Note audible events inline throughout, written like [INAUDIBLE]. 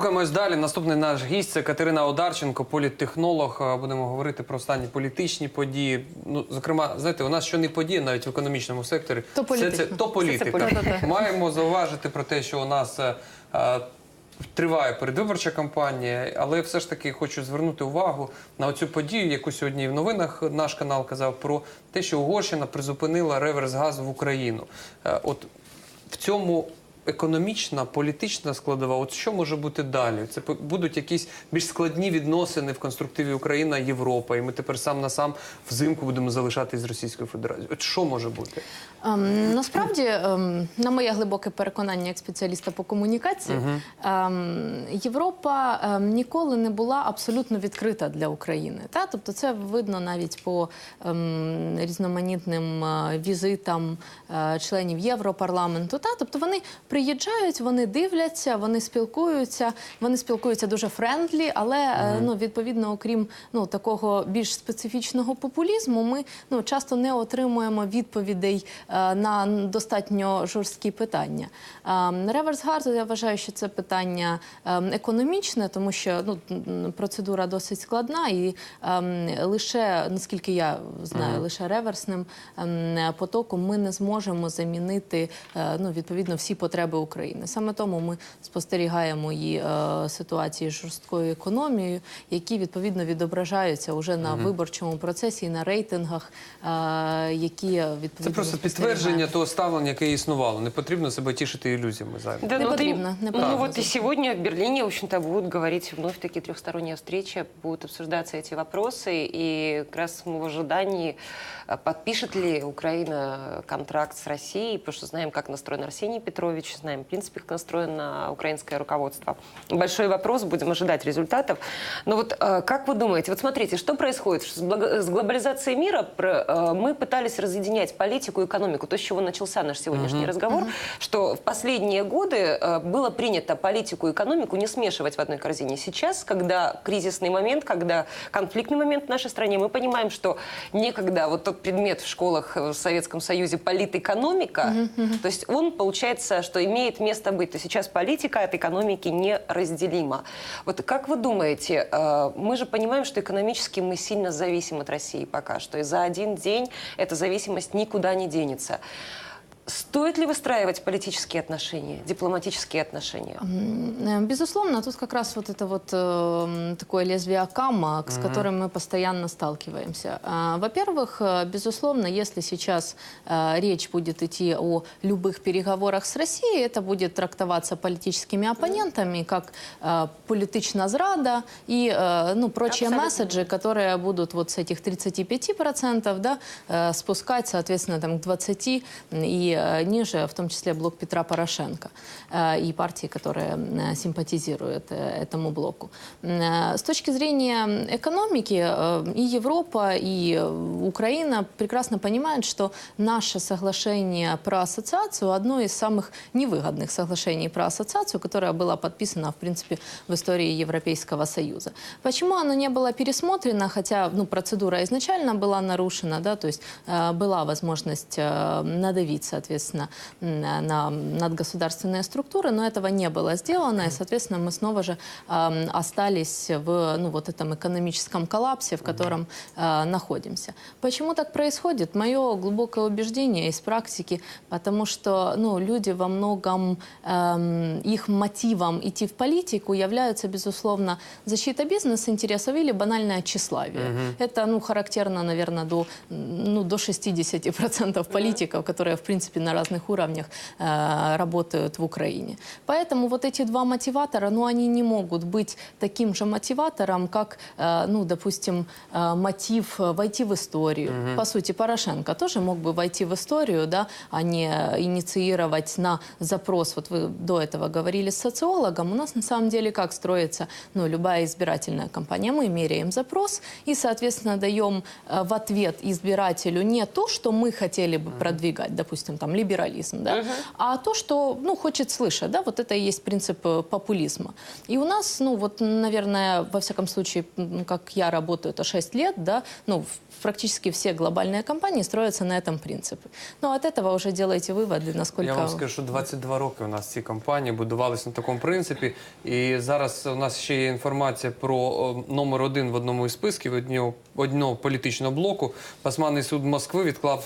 Рухаємось далі. Наступний наш гість це Катерина Одарченко, політтехнолог. Е, Будемо говорити про останні політичні події. Ну, зокрема, знаєте, у нас що не події навіть в економічному секторі, То це, це то політика. Це політика. Маємо зауважити про те, що у нас е, е, триває передвиборча кампанія, але все ж таки хочу звернути увагу на оцю подію, яку сьогодні в новинах наш канал казав про те, що Угорщина призупинила реверс газу в Україну. Е, От в цьому економічна, політична складова, от що може бути далі? Це будуть якісь більш складні відносини в конструктиві Україна Європа, і ми тепер сам на сам взимку будемо залишатись з Російською Федерацією. От що може бути? Ем, насправді, ем, на моє глибоке переконання як спеціаліста по комунікації, ем, Європа ем, ніколи не була абсолютно відкрита для України. Та? Тобто це видно навіть по ем, різноманітним е, візитам е, членів Європарламенту. Та? Тобто вони приїжджають, вони дивляться, вони спілкуються, вони спілкуються дуже френдлі, але е, ну, відповідно, окрім ну, такого більш специфічного популізму, ми ну, часто не отримуємо відповідей е, на достатньо жорсткі питання. Е, Реверс газу, я вважаю, що це питання е, економічне, тому що ну, процедура досить складна, і е, лише, наскільки я знаю, лише реверсним е, потоком ми не зможемо замінити е, ну, відповідно всі потреби України. Саме тому ми спостерігаємо і е, ситуації з жорсткою економією, які відповідно відображаються вже на виборчому процесі і на рейтингах, е, які відповідно Це просто ми підтвердження спостерігаємо. того ставлення, яке існувало. Не потрібно себе тішити ілюзіями зайвими. Да, Не ну, потрібно, ты- не ну, потрібно. вот и сегодня в Берлине, в общем-то, будут говорить вновь такие трехсторонние встречи, будут обсуждаться эти вопросы, и как раз мы в ожидании, а, подпишет ли Украина контракт с Россией, потому что знаем, как настроен Арсений Петрович, знаем, в принципе, как настроено украинское руководство. Большой вопрос, будем ожидать результатов. Но вот э, как вы думаете, вот смотрите, что происходит с глобализацией мира? Э, Мы пытались разъединять политику и экономику, то, с чего начался наш сегодняшний разговор, что в последние годы э, было принято политику и экономику не смешивать в одной корзине. Сейчас, когда кризисный момент, когда конфликтный момент в нашей стране, мы понимаем, что некогда вот тот предмет в школах в Советском Союзе политэкономика, то есть он, получается, что имеет место быть. То сейчас политика от экономики неразделима. Вот как вы думаете, э, мы же понимаем, что экономически мы сильно зависим от России пока что, и за один день эта зависимость никуда не денется. Стоит ли выстраивать политические отношения, дипломатические отношения? Э, Безусловно, тут как раз вот это вот э, такое лезвие Акама, с которым мы постоянно сталкиваемся. А, Во-первых, э, безусловно, если сейчас э, речь будет идти о любых переговорах с Россией, это будет трактоваться политическими оппонентами как э, политична зрада и э, ну, прочие Абсолютно. месседжи, которые будут вот с этих 35% да, э, спускать, соответственно, там, к 20% и э, ниже, в том числе блок Петра Порошенко э, и партии, которые э, симпатизируют этому блоку. С точки зрения экономики и Европа, и Украина прекрасно понимают, что наше соглашение про ассоциацию одно из самых невыгодных соглашений про ассоциацию, которое было подписано, в принципе, в истории Европейского Союза. Почему оно не было пересмотрено, хотя ну, процедура изначально была нарушена, да, то есть была возможность э, надавить, соответственно, на надгосударственные структуры, но этого не было сделано, и, соответственно, мы снова же э, остались в ну, вот этом экономическом коллапсе, в котором э, находимся. Почему так происходит? Мое глубокое убеждение из практики, потому что ну, люди во многом, эм, их мотивом идти в политику являются, безусловно, защита бизнес-интересов или банальное тщеславие. Это ну, характерно, наверное, до, ну, до 60% политиков, которые, в принципе, на разных уровнях э, работают в Украине. Поэтому вот эти два мотиватора, ну, они не могут быть таким же мотиватором, как, э, ну, допустим, э, мотив войти в историю. По сути, Порошенко тоже мог бы войти в историю, да, а не инициировать на запрос. Вот вы до этого говорили с социологом. У нас на самом деле как строится ну, любая избирательная кампания? Мы меряем запрос и, соответственно, даем в ответ избирателю не то, что мы хотели бы продвигать, допустим, там либерализм, да, а то, что, ну, хочет слышать, да, вот это и есть принцип э, популизма. И у нас, ну, вот, наверное, во всяком случае, м, как я работаю, это 6 лет, да, ну, в- практически все глобальные компании строятся на этом принципе. Ну, от этого уже делайте выводы, насколько... Я вам скажу, що 22 роки у нас ці компанії будувалися на такому принципі. І зараз у нас ще є інформація про о, номер один в одному із списків одного, одного політичного блоку. Басманний суд Москви відклав.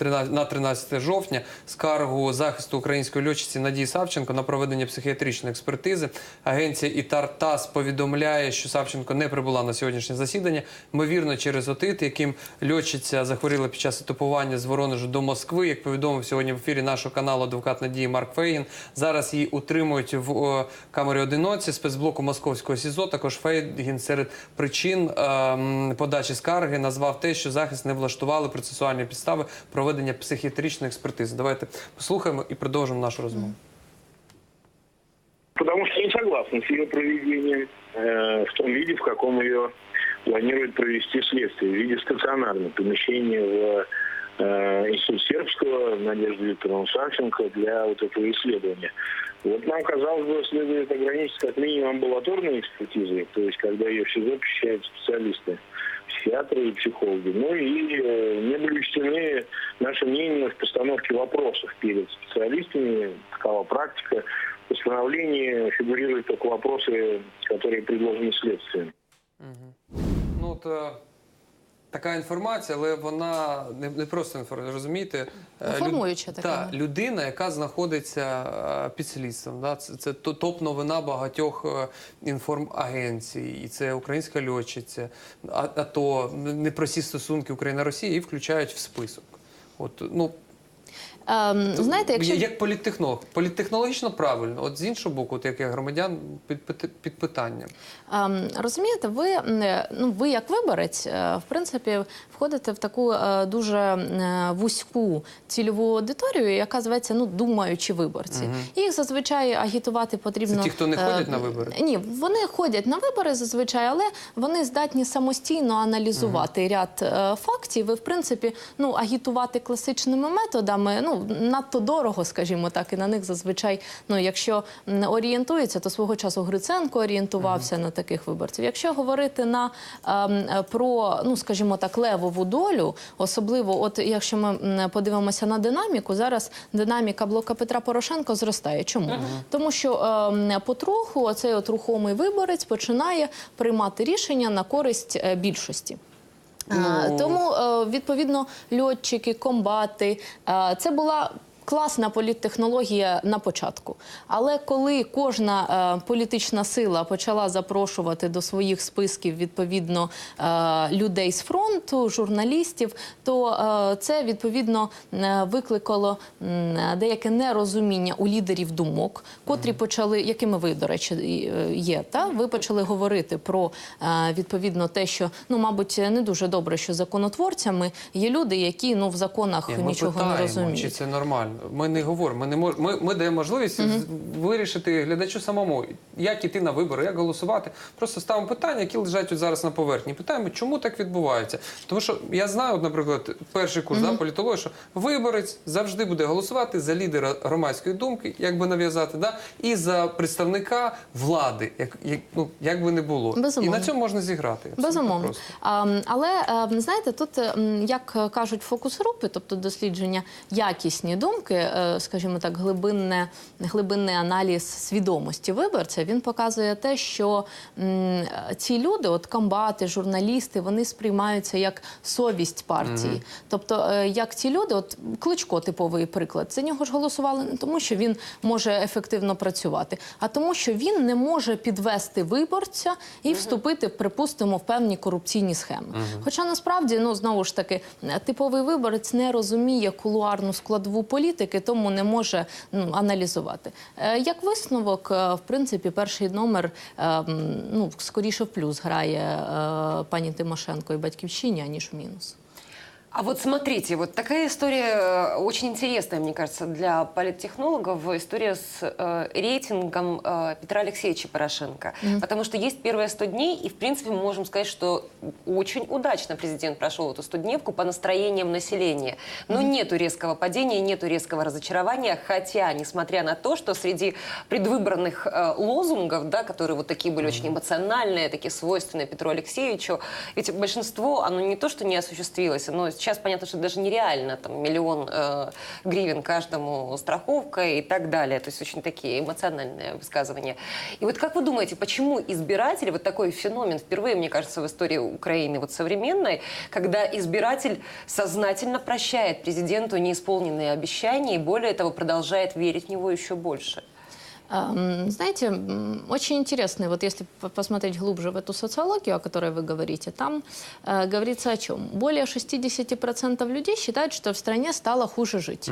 е, 13 На 13 жовтня скаргу захисту української льотчиці Надії Савченко на проведення психіатричної експертизи. Агенція ІТАР ТАСС повідомляє, що Савченко не прибула на сьогоднішнє засідання. Ймовірно, через отит, яким льотчиця захворіла під час етапування з Воронежу до Москви. Як повідомив сьогодні в ефірі нашого каналу адвокат Надії Марк Фейгін. Зараз її утримують в о, камері одиноці спецблоку московського СІЗО. Також Фейгін серед причин ем, подачі скарги назвав те, що захист не влаштували процесуальні підстави проведення психіатричної експертизи. Давайте послухаємо і продовжимо нашу розмову. Потому что не согласны с ее проведением э, в том виде, в каком ее планирует провести следствие, в виде стационарного помещения в э, Институт Сербского Надежды Викторовны Савченко для вот этого исследования. Вот нам, казалось бы, следует ограничиться как минимум амбулаторной экспертизой, то есть когда ее в СИЗО посещают специалисты, психиатры и психологи. Ну и э, не были учтены наши мнения в постановке вопросов перед специалистами, такова практика. В постановлении фигурируют только вопросы, которые предложены следствием. Ну от е, така інформація, але вона не, не просто інформація, розумієте? Формуюча Інформуюча така, Та, людина, яка знаходиться е, під слідством. Да? Це, це топ-новина багатьох е, інформагенцій, і це українська льотчиця, а, а то непрості стосунки Україна-Росія і включають в список. От, ну, знаєте, якщо... Як політтехнолог, політтехнологічно правильно, от з іншого боку, от як я громадян під, під, під питанням. Ем, Розумієте, ви, ну, ви як виборець, е, в принципі, входите в таку е, дуже е, вузьку цільову аудиторію, яка зветься ну, думаючі виборці. Їх зазвичай агітувати потрібно. Це ті, хто не ходять на вибори? Ні, вони ходять на вибори зазвичай, але вони здатні самостійно аналізувати ряд е, фактів. І, в принципі, ну, агітувати класичними методами ну, надто дорого, скажімо так, і на них зазвичай, ну, якщо орієнтується, то свого часу Гриценко орієнтувався на таких виборців. Якщо говорити на, ем, е, про, ну, скажімо так, левову долю, особливо, от якщо ми подивимося на динаміку, зараз динаміка блока Петра Порошенко зростає. Чому? Тому що ем, потроху цей от рухомий виборець починає приймати рішення на користь е, більшості. Ну. Тому е, відповідно льотчики, комбати це була. Класна політтехнологія на початку, але коли кожна е, політична сила почала запрошувати до своїх списків відповідно е, людей з фронту, журналістів, то е, це відповідно е, викликало деяке нерозуміння у лідерів думок, котрі почали, якими ви, до речі, е, є. Та ви почали говорити про е, відповідно те, що ну, мабуть, не дуже добре, що законотворцями є люди, які ну в законах Ні, ми нічого питаємо, не розуміють. Чи це нормально? Ми не говоримо. Ми не мож... ми, ми даємо можливість вирішити глядачу самому, як іти на вибори, як голосувати. Просто ставимо питання, які лежать от зараз на поверхні. Питаємо, чому так відбувається. Тому що я знаю, от, наприклад, перший курс да, політології, що виборець завжди буде голосувати за лідера громадської думки, як би нав'язати, да, і за представника влади, як, як, ну, як би не було. Безумовно. І на цьому можна зіграти. Безумовно. А, але е, знаєте, тут, е, як кажуть фокус-групи, тобто дослідження якісні думки, е, скажімо так, глибинне, глибинний аналіз свідомості виборця, він показує те, що м, ці люди, от комбати, журналісти, вони сприймаються як совість партії. Тобто, е, як ці люди, от Кличко, типовий приклад, за нього ж голосували не тому, що він може ефективно працювати, а тому, що він не може підвести виборця і вступити, припустимо, в певні корупційні схеми. Хоча насправді, ну знову ж таки, типовий виборець не розуміє кулуарну складову політики, тому не може ну, аналізувати. Е, Як висновок, е, в принципі, перший номер е, ну скоріше в плюс грає пані Тимошенко і батьківщині, аніж в мінус. А вот смотрите, вот такая история э, очень интересная, мне кажется, для политтехнологов. История с э, рейтингом э, Петра Алексеевича Порошенко. Потому что есть первые 100 дней, и, в принципе, мы можем сказать, что очень удачно президент прошел эту 100-дневку по настроениям населения. Но нету резкого падения, нету резкого разочарования, хотя, несмотря на то, что среди предвыборных э, лозунгов, да, которые вот такие были очень эмоциональные, такие свойственные Петру Алексеевичу, ведь большинство, оно не то, что не осуществилось, но сейчас понятно, что даже нереально, там, миллион э, гривен каждому страховка и так далее. То есть очень такие эмоциональные высказывания. И вот как вы думаете, почему избиратель, вот такой феномен впервые, мне кажется, в истории Украины вот современной, когда избиратель сознательно прощает президенту неисполненные обещания и более того продолжает верить в него еще больше? Знаете, очень интересно, вот если по- посмотреть глубже в эту социологию, о которой вы говорите, там э, говорится о чем? Более 60% людей считают, что в стране стало хуже жить.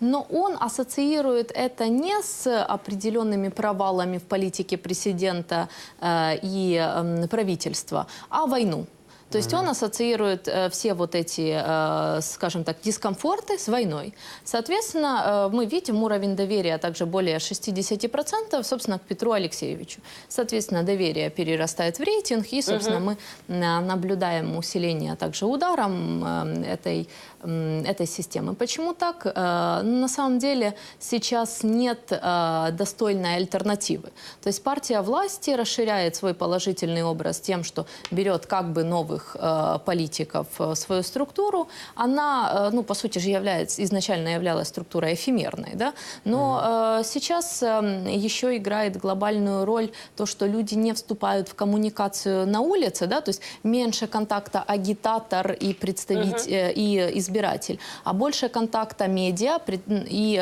Но он ассоциирует это не с определенными провалами в политике президента э, и эм, правительства, а войну. То есть он ассоциирует э, все вот эти, э, скажем так, дискомфорты с войной. Соответственно, э, мы видим уровень доверия также более 60%, собственно, к Петру Алексеевичу. Соответственно, доверие перерастает в рейтинг, и, собственно, мы э, наблюдаем усиление также ударом э, этой, м, этой системы. Почему так? Э, На самом деле сейчас нет э, достойной альтернативы. То есть партия власти расширяет свой положительный образ тем, что берет как бы новых э, политиков э, свою структуру. Она, э, ну, по сути же, является, изначально являлась структурой эфемерной, да? но э, сейчас э, еще играет глобальную роль то, что люди не вступают в коммуникацию на улице, да? то есть меньше контакта агитатор и представитель, э, и избиратель, а больше контакта медиа и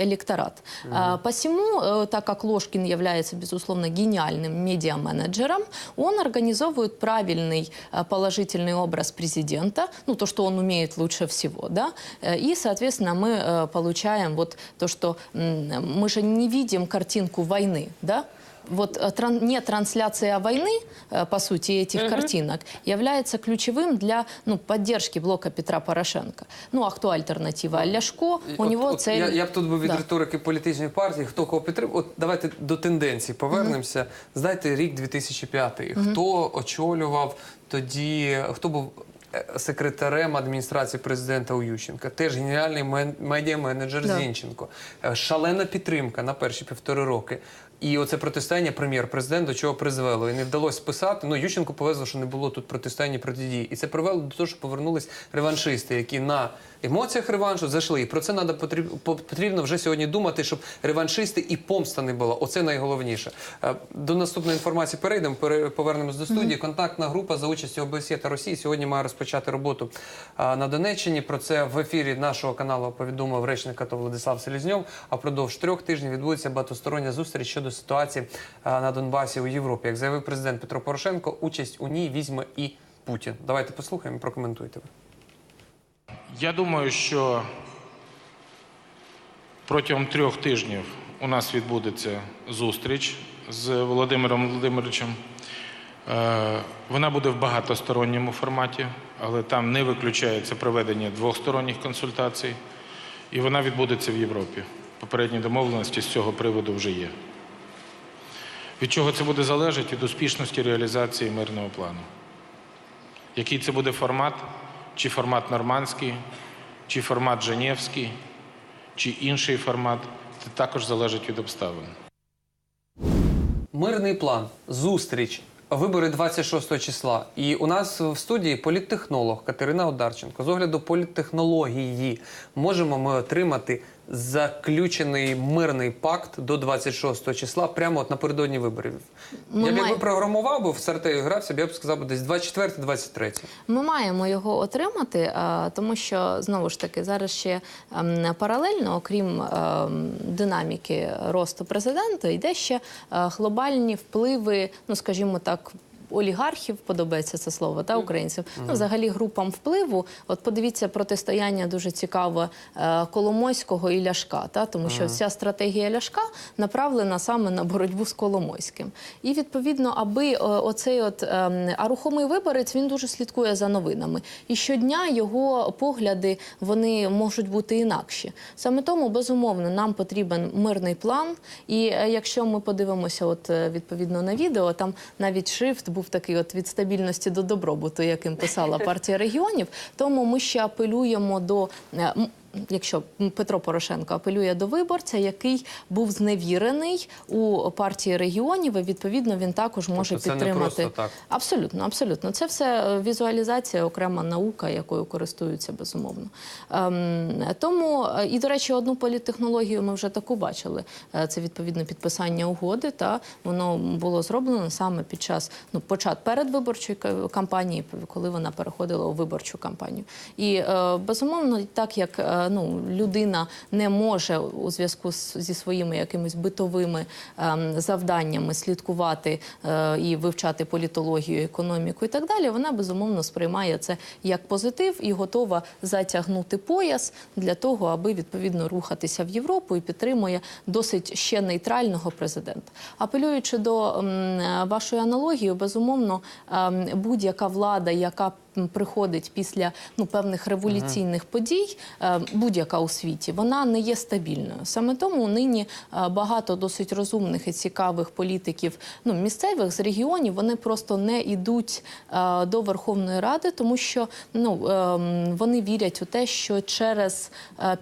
электорат. А, Посему, так как Ложкин является, безусловно, гениальным медиа-менеджером, он организовывает правильный положительный образ президента, ну, то, что он умеет лучше всего, да, Э, и, соответственно, мы э, получаем вот то, что м, мы же не видим картинку войны, да, вот э, тран- не трансляция войны, э, по сути, этих картинок, является ключевым для ну, поддержки блока Петра Порошенко. Ну, а кто альтернатива? Ляшко, у От- него от цель... Я, я б тут би від Да. риторики політичної партії, хто кого підтримує. От давайте до тенденцій повернемося. Здайте рік 2005. Хто очолював тоді, хто був е, секретарем адміністрації президента у Ющенка? Теж геніальний медіа-менеджер Да. Зінченко. Е, Шалена підтримка на перші півтори роки. І оце протистояння прем'єр-президент до чого призвело. І не вдалося списати. Ну, Ющенко повезло, що не було тут протистояння протидії. І це привело до того, що повернулись реваншисти, які на емоціях реваншу зайшли. І про це по- потрібно вже сьогодні думати, щоб реваншисти і помста не було. Оце найголовніше. Е, До наступної інформації перейдемо. пере- Повернемось до студії. Контактна група за участю ОБСЄ та Росії сьогодні має розпочати роботу на Донеччині. Про це в ефірі нашого каналу повідомив речник АТО Владислав Селізньов. А впродовж трьох тижнів відбудеться багатостороння зустріч щодо ситуації на Донбасі у Європі. Як заявив президент Петро Порошенко, участь у ній візьме і Путін. Давайте послухаємо, прокоментуйте. Я думаю, що протягом трьох тижнів у нас відбудеться зустріч з Володимиром Володимировичем. Е, Вона буде в багатосторонньому форматі, але там не виключається проведення двосторонніх консультацій, і вона відбудеться в Європі. Попередні домовленості з цього приводу вже є. Від чого це буде залежати? Від успішності реалізації мирного плану. Який це буде формат? Чи формат нормандський, чи формат Женевський, чи інший формат, це також залежить від обставин. Мирний план, зустріч, вибори 26 числа. І у нас в студії політтехнолог Катерина Одарченко. З огляду політтехнології можемо ми отримати заключений мирний пакт до 26 числа, прямо от напередодні виборів. Ми я б якби маємо. програмував би в стратегію грався, я б сказав десь 24-23. Ми маємо його отримати, тому що знову ж таки зараз ще ем, паралельно, окрім ем, динаміки росту президента, йде ще е, глобальні впливи, ну скажімо так. Олігархів, подобається це слово, та українців. Ну, взагалі групам впливу. От подивіться протистояння дуже цікаве е, Коломойського і Ляшка, та тому що вся стратегія Ляшка направлена саме на боротьбу з Коломойським. І відповідно, аби е, оцей от ем, а рухомий виборець він дуже слідкує за новинами. І щодня його погляди вони можуть бути інакші. Саме тому безумовно нам потрібен мирний план. І е, якщо ми подивимося, от відповідно на відео, там навіть шрифт був такий от від стабільності до добробуту, яким писала партія регіонів. Тому ми ще апелюємо до. Якщо Петро Порошенко апелює до виборця, який був зневірений у партії регіонів, і відповідно він також може Тобто це не підтримати просто так. Абсолютно, абсолютно. Це все е, візуалізація, окрема наука, якою користуються безумовно. Ем, тому е, і до речі, одну політтехнологію ми вже таку бачили. Е, Це відповідно підписання угоди. Та воно було зроблено саме під час ну почат передвиборчої кампанії, коли вона переходила у виборчу кампанію. І е, безумовно, так як е, ну людина не може у зв'язку зі своїми якимись битовими ем, завданнями слідкувати е, і вивчати політологію, економіку і так далі, вона безумовно сприймає це як позитив і готова затягнути пояс для того, аби відповідно рухатися в Європу і підтримує досить ще нейтрального президента. Апелюючи до е, вашої аналогії, безумовно, ем, будь-яка влада, яка приходить після ну певних революційних подій, е, будь-яка у світі, вона не є стабільною. Саме тому нині е, багато досить розумних і цікавих політиків, ну місцевих з регіонів, вони просто не йдуть е, до Верховної Ради, тому що ну ем, вони вірять у те, що через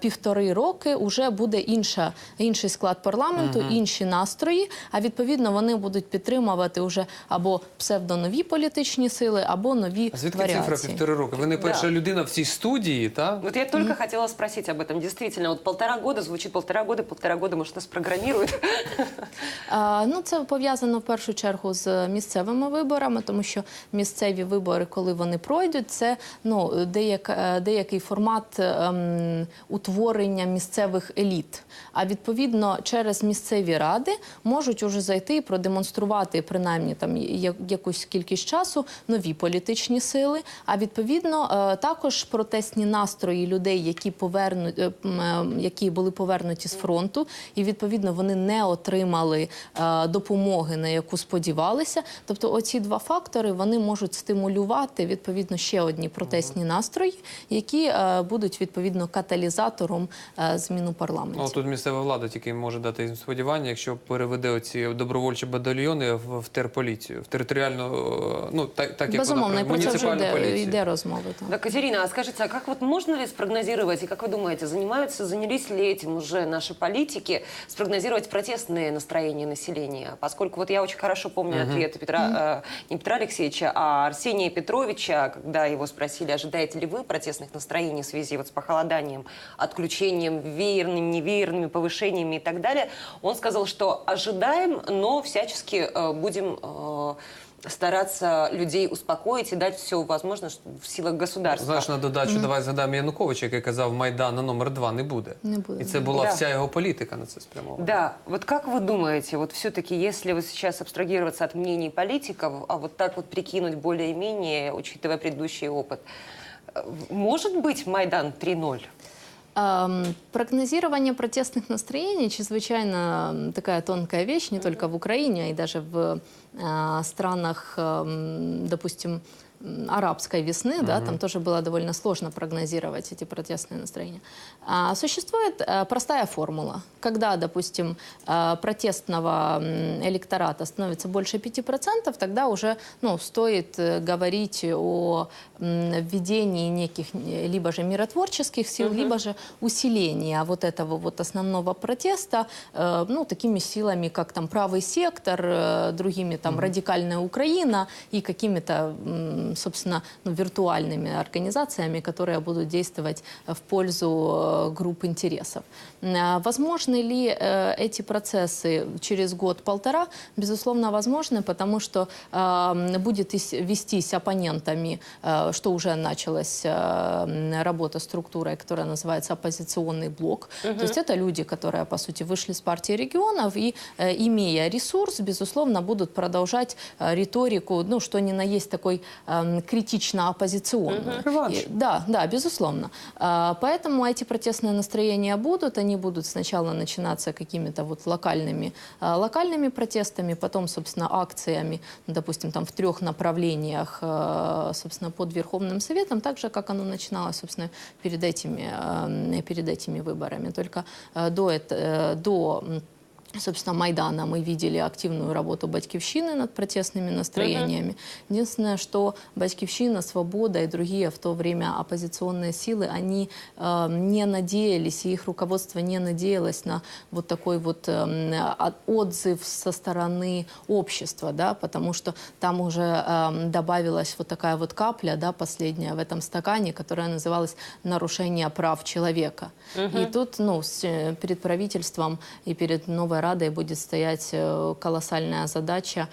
півтори роки вже буде інша інший склад парламенту, інші настрої. А відповідно вони будуть підтримувати уже або псевдонові політичні сили, або нові А звідки варіації. Цифра півтори роки? Ви не перша людина в цій студії, так? Вот я только хотела спросить об этом. Действительно, вот полтора года звучит полтора года, полтора года, может, нас программируют. [LAUGHS] А, Ну, це пов'язано в першу чергу з місцевими виборами, тому що місцеві вибори, коли вони пройдуть, це ну деяк, е, деякий формат ем, утворення місцевих еліт. А відповідно, через місцеві ради можуть уже зайти і продемонструвати принаймні там якусь кількість часу нові політичні сили. А відповідно, е, також протестні настрої людей, які повернуть, е, е, які були повернуті з фронту, і відповідно вони не отримали допомоги, на яку сподівалися. Тобто, оці два фактори вони можуть стимулювати відповідно ще одні протестні настрої, які будуть відповідно каталізатором зміну парламенту. Ну тут місцева влада тільки може дати їм сподівання, якщо переведе оці добровольчі батальйони в, терполіцію, в територіальну, ну так, так як Безумовно, вона муніципальну йде, поліцію. йде розмови. так. Да, Катерина, а скажите, а как вот можно ли спрогнозировать, и как вы думаете, занимаются, занялись ли этим уже наши политики, спрогнозировать протестные настроения населения? Поскольку вот я очень хорошо помню ответ Петра, э, не Петра Алексеевича, а Арсения Петровича, когда его спросили, ожидаете ли вы протестных настроений в связи вот с похолоданием, отключением, веерными, невеерными повышениями и так далее, он сказал, что ожидаем, но всячески э, будем... э, стараться людей успокоить и дать все возможное что- в силах государства. Знаєш, на додачу давай згадаємо Януковича, який казав Майдана номер два не буде. Не буде. І це була Да. вся його політика на це спрямована. Да, вот как вы думаете, вот все-таки, если вот сейчас абстрагироваться от мнений политиков, а вот так вот прикинуть более-менее, учитывая предыдущий опыт, э, может быть Майдан 3.0? Эм, Прогнозирование протестных настроений чрезвычайно м, такая тонкая вещь, не только в Украине, а и даже в э, странах, эм, допустим, м, арабской весны, да, там тоже было довольно сложно прогнозировать эти протестные настроения. А, существует э, простая формула. Когда, допустим, э, протестного электората становится больше 5%, тогда уже ну, стоит э, говорить о введении неких либо же миротворческих сил, либо же усиления вот этого вот основного протеста, э, ну, такими силами, как там правый сектор, э, другими там радикальная Украина и какими-то собственно, ну, виртуальными организациями, которые будут действовать э, в пользу э, групп интересов. А Возможны ли э, эти процессы через год-полтора? Безусловно, возможны, потому что будет ис- вестись оппонентами, что уже началась работа структурой, которая называется оппозиционный блок. То есть это люди, которые, по сути, вышли с партии регионов и, имея ресурс, безусловно, будут продолжать риторику, ну, что ни на есть такой эм, критично оппозиционную. Реванш. И- да, да, безусловно. А, Поэтому эти протестные настроения будут. Они будут сначала начинаться какими-то вот локальными, а, локальными протестами, потом, собственно, акциями, ну, допустим, там в трех направлениях, а, собственно, под Верховным Советом, так же, как оно начиналось, собственно, перед этими, а, перед этими выборами. Только а, до, это, э, до Собственно, Майдана мы видели активную работу Батькивщины над протестными настроениями. Единственное, что Батькивщина, Свобода и другие в то время оппозиционные силы, они э, не надеялись, и их руководство не надеялось на вот такой вот от- отзыв со стороны общества, да, потому что там уже эм, добавилась вот такая вот капля, да, последняя в этом стакане, которая называлась «нарушение прав человека». И тут, ну, с, э, перед правительством и перед новой Радой будет стоять э, колоссальная задача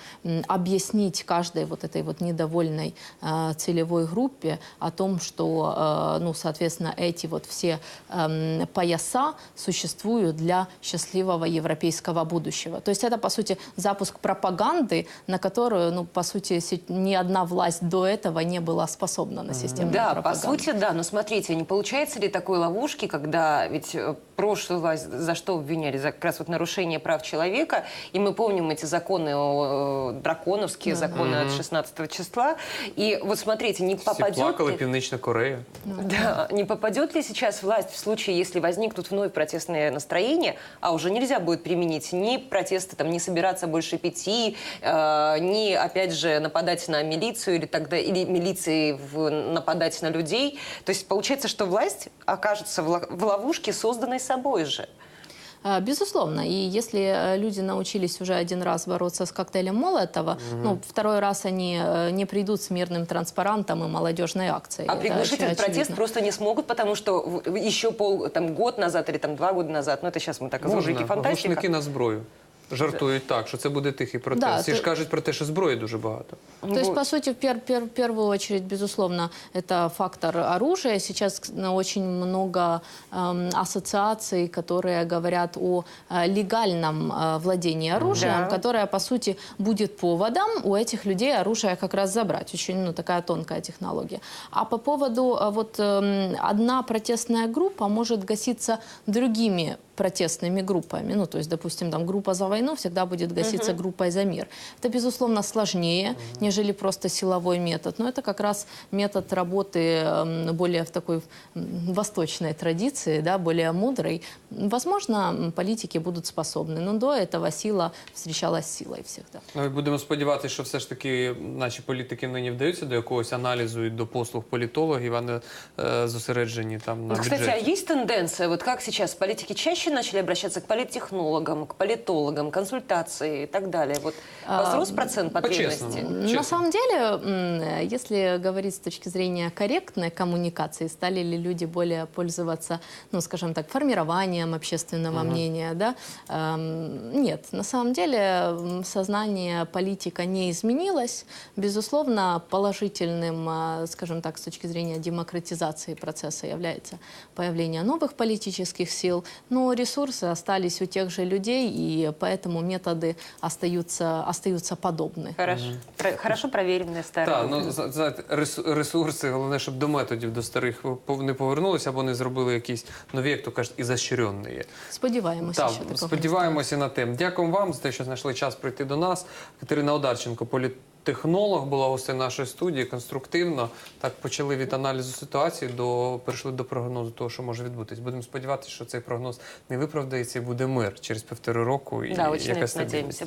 объяснить каждой вот этой вот недовольной э, целевой группе о том, что, э, ну, соответственно, эти вот все эм, пояса существуют для счастливого европейского будущего. То есть это, по сути, запуск пропаганды, на которую, ну, по сути, ни одна власть до этого не была способна на системную Да, по пропаганду. сути, да. Но смотрите, не получается ли такой ловушки, когда ведь прошлую власть за что обвиняли? За как раз вот нарушение прав человека. И мы помним эти законы, о, э, драконовские законы от 16 числа. И вот смотрите, не Всі попадет плакали ли... Північна Корея. Да, не попадет ли сейчас власть в случае, если возникнут вновь протестные настроения, а уже нельзя будет применить ни протесты, там, не собираться больше пяти, э, ни, опять же, нападать на милицию или тогда или милиции в- нападать на людей. То есть получается, что власть окажется в, ло- в ловушке, созданной собой же. А, Безусловно. И если э, люди научились уже один раз бороться с коктейлем Молотова, ну, второй раз они э, не придут с мирным транспарантом и молодежной акцией. А приглушить этот протест просто не смогут, потому что еще пол, там, год назад или там два года назад, ну это сейчас мы так озвучили, Можна, фантастика. глушники на зброю. Жартують так, що це буде тихий протест. Да, Всі ж то- кажуть про те, що зброї дуже багато. То есть, по сути, в пер- пер- в первую очередь, безусловно, это фактор оружия. Сейчас очень много эм, ассоциаций, которые говорят о э, легальном э, владении оружием, Да. которое, по сути, будет поводом у этих людей оружие как раз забрать. Очень ну, такая тонкая технология. А по поводу э, вот эм, одна протестная группа может гаситься другими протестными группами. Ну, то есть, допустим, там группа за войну всегда будет гаситься группой за мир. Это, безусловно, сложнее, нежели просто силовой метод. Но это как раз метод работы эм, более в такой м, восточной традиции, да, более мудрой. Возможно, м, политики будут способны, но до этого сила встречалась с силой всегда. Ну, і будемо сподіватися, що все ж таки наші політики нині вдаються до якогось аналізу і до послуг політологів, а не е, зосереджені там на Вот, кстати, а бюджеті. есть тенденция, вот как сейчас политики чаще начали обращаться к политтехнологам, к политологам, консультации и так далее? Вот возрос процент потребностей? по-честному. На самом деле, если говорить с точки зрения корректной коммуникации, стали ли люди более пользоваться, ну, скажем так, формированием общественного мнения, да? Эм, Нет, на самом деле сознание политика не изменилось. Безусловно, положительным, а, скажем так, с точки зрения демократизации процесса является появление новых политических сил, но ресурсы остались у тех же людей, и поэтому методы остаются, остаются подобны. Хорошо, Про- хорошо проверенная старая. Так, ну зна- знаєте, ресу- ресурси, головне, щоб до методів до старих пов- не повернулися, або не зробили якісь нові, як то кажуть, і защиренні є. Сподіваємося, Так, що такого не сподіваємося на тим. Дякуємо вам за те, що знайшли час прийти до нас. Катерина Одарченко, політтехнолог, була усе нашої студії. Конструктивно так почали від аналізу ситуації до перейшли до прогнозу того, що може відбутись. Будемо сподіватися, що цей прогноз не виправдається і буде мир через півтори року і Да, якась стабільність.